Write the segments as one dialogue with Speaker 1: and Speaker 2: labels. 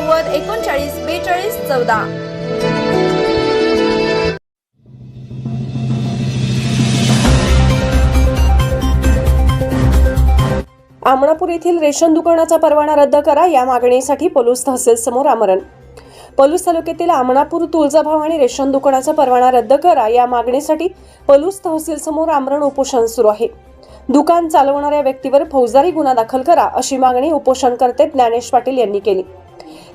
Speaker 1: नव्वद एकोणचाळीस बेचाळीस चौदा.
Speaker 2: आमणापूर येथील रेशन दुकानाचा परवाना रद्द करा या मागणीसाठी पलूस तहसील समोर आमरण. पलूस तालुक्यातील आमणापूर तुळजाभवानी रेशन दुकानाचा परवाना रद्द करा या मागणीसाठी पलूस तहसील समोर आमरण उपोषण सुरू आहे. दुकान चालवणाऱ्या व्यक्तीवर फौजदारी गुन्हा दाखल करा अशी मागणी उपोषणकर्ते ज्ञानेश पाटील यांनी केली.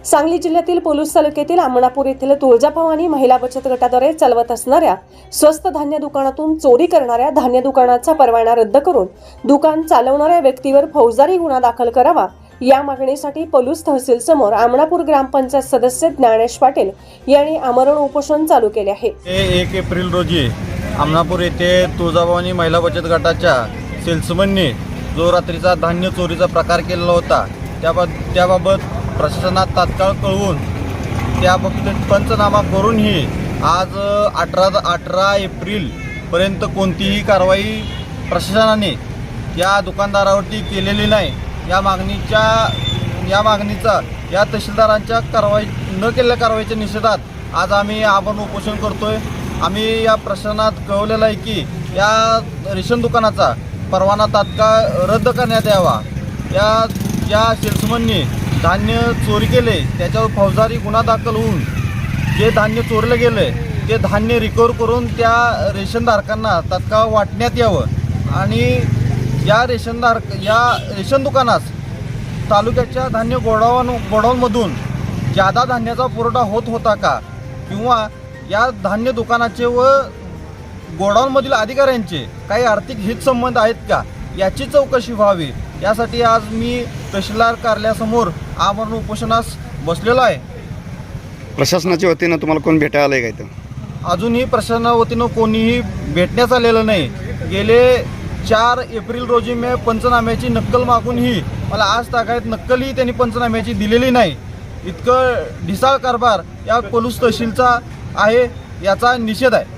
Speaker 2: सांगली जिल्ह्यातील पोलूस तालुक्यातील आमणापूर येथील तुळजाभवानी महिला बचत गटाद्वारे चालवत असणाऱ्या स्वस्त धान्य दुकानातून चोरी करणाऱ्या धान्य दुकानाचा परवाना रद्द करून दुकान चालवणाऱ्या व्यक्तीवर फौजदारी गुन्हा दाखल करावा या मागणीसाठी पलूस तहसील समोर आमणापूर ग्रामपंचायत सदस्य ज्ञानेश पाटील यांनी आमरण उपोषण चालू केले आहे.
Speaker 3: एक एप्रिल रोजी आमणापूर येथे तुळजाभवानी महिला बचत गटाच्या सेल्समनने जो रात्रीचा धान्य चोरीचा प्रकार केलेला होता त्याबाब त्याबाबत प्रशासनात तात्काळ कळवून त्या बाबतीत पंचनामा करूनही आज अठरा अठरा एप्रिलपर्यंत कोणतीही कारवाई प्रशासनाने या दुकानदारावरती केलेली नाही. या मागणीच्या या मागणीचा या तहसीलदारांच्या कारवाई न केलेल्या कारवाईच्या निषेधात आज आम्ही आपण उपोषण करतो आहे आम्ही या प्रशासनात कळवलेलं आहे की या रेशन दुकानाचा परवाना तात्काळ रद्द करण्यात यावा. या या सेल्समननी धान्य चोरी केले त्याच्यावर फौजदारी गुन्हा दाखल होऊन जे धान्य चोरलं गेलं ते धान्य रिकवर करून त्या रेशनधारकांना तात्काळ वाटण्यात यावं. आणि या रेशनधारक या रेशन दुकानास तालुक्याच्या धान्य गोडाऊन गोडाऊनमधून जादा धान्याचा पुरवठा होत होता का? किंवा या धान्य दुकानाचे व गोडाऊनमधील अधिकाऱ्यांचे काही आर्थिक हितसंबंध आहेत का? याची चौकशी व्हावी. यासाठी आज मी तहसीलदार कार्यालयासमोर आमरण उपोषणास बसलेलो आहे.
Speaker 4: प्रशासनाच्या वतीनं तुम्हाला कोण भेटायला आलंय का इथं?
Speaker 3: अजूनही प्रशासना वतीनं कोणीही भेटण्यास आलेलं नाही. गेले चार एप्रिल रोजी मी पंचनाम्याची नक्कल मागूनही मला आज तागायत नक्कलही त्यांनी पंचनाम्याची दिलेली नाही. इतकं ढिसाळ कारभार या पोलीस तहसीलचा आहे याचा निषेध आहे.